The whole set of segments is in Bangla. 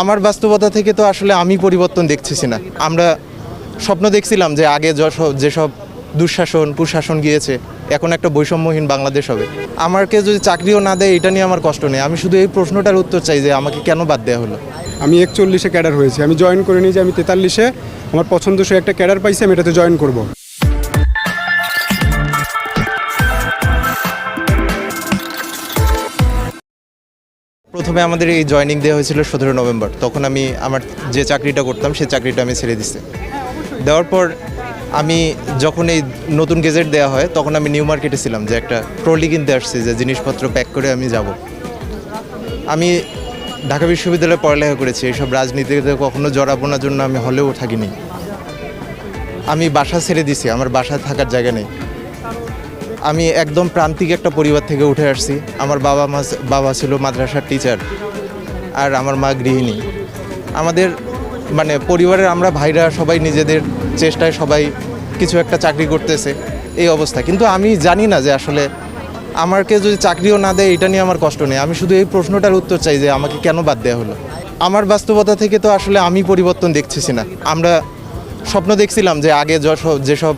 আমার বাস্তবতা থেকে তো আসলে আমি পরিবর্তন দেখতেছি না। আমরা স্বপ্ন দেখছিলাম যে আগে যেসব দুঃশাসন, কুশাসন গিয়েছে, এখন একটা বৈষম্যহীন বাংলাদেশ হবে। আমাকে যদি চাকরিও না দেয়, এটা নিয়ে আমার কষ্ট নেই। আমি শুধু এই প্রশ্নটার উত্তর চাই যে আমাকে কেন বাদ দেওয়া হলো? আমি একচল্লিশে ক্যাডার হয়েছি। আমি জয়েন করে নিই যে আমি তেতাল্লিশে। আমার পছন্দসই একটা ক্যাডার পাইছি, আমি এটাতে জয়েন করব। প্রথমে আমাদের এই জয়েনিং দেওয়া হয়েছিল সতেরো নভেম্বর। তখন আমি আমার যে চাকরিটা করতাম, সেই চাকরিটা আমি ছেড়ে দিছি। দেওয়ার পর আমি যখন এই নতুন গেজেট দেওয়া হয়, তখন আমি নিউ মার্কেটে ছিলাম যে একটা ট্রলি কিনতে আসছি, যে জিনিসপত্র প্যাক করে আমি যাব। আমি ঢাকা বিশ্ববিদ্যালয়ে পড়ালেখা করেছি, এইসব রাজনীতিতে কখনো জড়াবোনার জন্য আমি হলেও থাকিনি। আমি বাসা ছেড়ে দিছি, আমার বাসায় থাকার জায়গা নেই। আমি একদম প্রান্তিক একটা পরিবার থেকে উঠে আসছি। আমার বাবা মা বাবা ছিল মাদ্রাসার টিচার আর আমার মা গৃহিণী। আমাদের মানে পরিবারের আমরা ভাইরা সবাই নিজেদের চেষ্টায় সবাই কিছু একটা চাকরি করতেছে, এই অবস্থা। কিন্তু আমি জানি না যে আসলে আমাকে যদি চাকরিও না দেয়, এটা নিয়ে আমার কষ্ট নেই। আমি শুধু এই প্রশ্নটার উত্তর চাই যে আমাকে কেন বাদ দেওয়া হলো? আমার বাস্তবতা থেকে তো আসলে আমি পরিবর্তন দেখতেছি না। আমরা স্বপ্ন দেখছিলাম যে আগে যেসব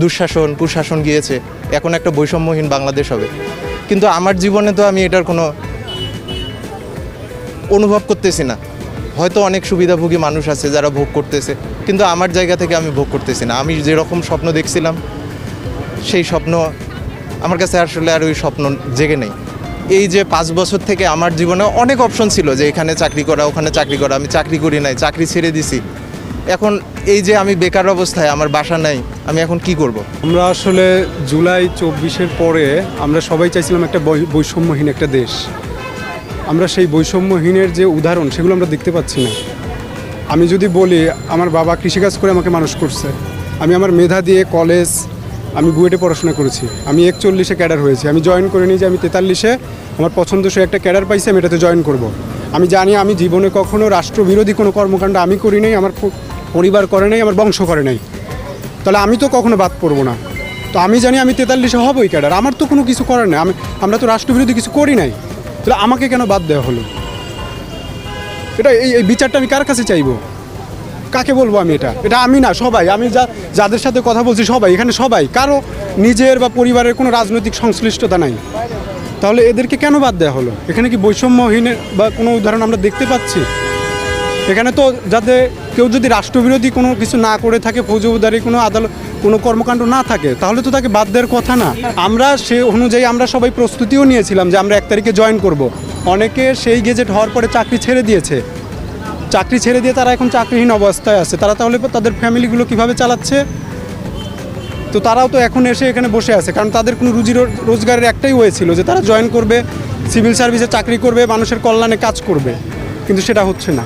দুঃশাসন, কুশাসন গিয়েছে এখন একটা বৈষম্যহীন বাংলাদেশ হবে। কিন্তু আমার জীবনে তো আমি এটার কোনো অনুভব করতেছি না। হয়তো অনেক সুবিধাভোগী মানুষ আছে যারা ভোগ করতেছে, কিন্তু আমার জায়গা থেকে আমি ভোগ করতেছি না। আমি যেরকম স্বপ্ন দেখছিলাম, সেই স্বপ্ন আমার কাছে আসলে আর ওই স্বপ্ন জেগে নেই। এই যে পাঁচ বছর থেকে আমার জীবনে অনেক অপশন ছিল যে এখানে চাকরি করা, ওখানে চাকরি করা। আমি চাকরি করি নাই, চাকরি ছেড়ে দিছি। এখন এই যে আমি বেকার অবস্থায়, আমার বাসা নাই, আমি এখন কি করব। আমরা আসলে জুলাই চব্বিশের পরে আমরা সবাই চাইছিলাম একটা বৈষম্যহীন একটা দেশ। আমরা সেই বৈষম্যহীনের যে উদাহরণ, সেগুলো আমরা দেখতে পাচ্ছি না। আমি যদি বলি, আমার বাবা কৃষিকাজ করে আমাকে মানুষ করছে। আমি আমার মেধা দিয়ে কলেজ, আমি বুয়েটে পড়াশোনা করেছি। আমি একচল্লিশে ক্যাডার হয়েছি। আমি জয়েন করে নিই যে আমি তেতাল্লিশে, আমার পছন্দসই একটা ক্যাডার পাইছি, আমি এটাতে জয়েন করব। আমি জানি আমি জীবনে কখনো রাষ্ট্রবিরোধী কোনো কর্মকাণ্ড আমি করি নাই, আমার পরিবার করে নাই আমার বংশ করে নাই। তাহলে আমি তো কখনো বাদ পড়ব না। তো আমি জানি আমি তেতাল্লিশে হবই ক্যাডার আমার তো কোনো কিছু করার নেই। আমি আমরা তো রাষ্ট্রবিরোধী কিছু করি নাই। তাহলে আমাকে কেন বাদ দেওয়া হলো? এটা এই এই বিচারটা আমি কার কাছে চাইব? কাকে বলব আমি এটা? এটা আমি না, সবাই। আমি যা যাদের সাথে কথা বলছি সবাই, এখানে সবাই। কারও নিজের বা পরিবারের কোনো রাজনৈতিক সংশ্লিষ্টতা নাই। তাহলে এদেরকে কেন বাদ দেওয়া হলো? এখানে কি বৈষম্যহীন বা কোনো উদাহরণ আমরা দেখতে পাচ্ছি? এখানে তো যাতে কেউ যদি রাষ্ট্রবিরোধী কোনো কিছু না করে থাকে, ফৌজদারি কোনো আদালত কোনো কর্মকাণ্ড না থাকে, তাহলে তো তাকে বাদ দেওয়ার কথা না। আমরা সে অনুযায়ী আমরা সবাই প্রস্তুতিও নিয়েছিলাম যে আমরা এক তারিখে জয়েন করব। অনেকে সেই গেজেট হওয়ার পরে চাকরি ছেড়ে দিয়েছে। চাকরি ছেড়ে দিয়ে তারা এখন চাকরিহীন অবস্থায় আছে। তারা তাহলে তাদের ফ্যামিলিগুলো কীভাবে চালাচ্ছে? তো তারাও তো এখন এসে এখানে বসে আছে। কারণ তাদের কোনো রুজি রোজগারের একটাই হয়েছিল যে তারা জয়েন করবে, সিভিল সার্ভিসে চাকরি করবে, মানুষের কল্যাণে কাজ করবে। কিন্তু সেটা হচ্ছে না।